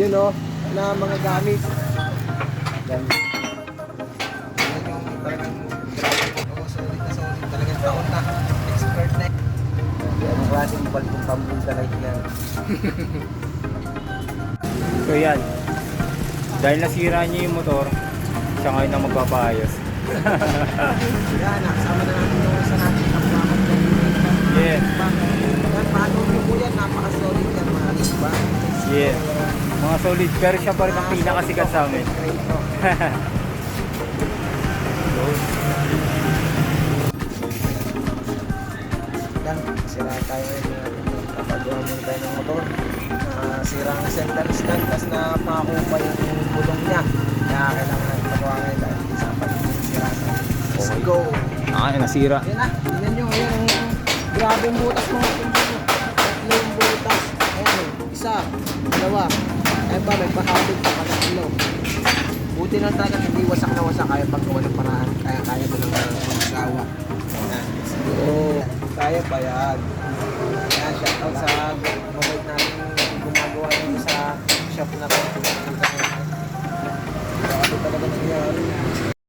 Yun o, na mga gamit. Yan. Anong klaseng balbong pambunta na yan? So yan. Dahil nasira niya yung motor, siya ngayon ang magpapaayos. Yan, nakasama na natin yung isa natin. Kapwakan ko. Yeah. Yan, po yan? Napaka-solid yan mga isba. Yeah. Mga solid, pero siya pa rin ang pinakasikat sa amin. Yan, sira tayo ngayon. Kapagawa muna tayo ng motor. Ah, sira ang center stand, tapos napakuha pa yung gulong niya. Kaya kailangan natin pagawa ngayon dahil isa pa yung sira sa Let's Okay. go! Ah, nasira. Yan na, tingnan nyo, ayan ang grabe yung butas nyo. Tatlo yung butas. Ayan, isa, dalawa. Ay ba, nagpahapit pa ka ng ilong. Buti lang talaga hindi wasak na wasak kaya paggawa ng paraan. Kaya kaya ko lang ng pagkawa. Oo, kaya pa yan. Kaya shout out sa mabait natin gumagawa dito sa shop na ko. Kaya talaga nangyari.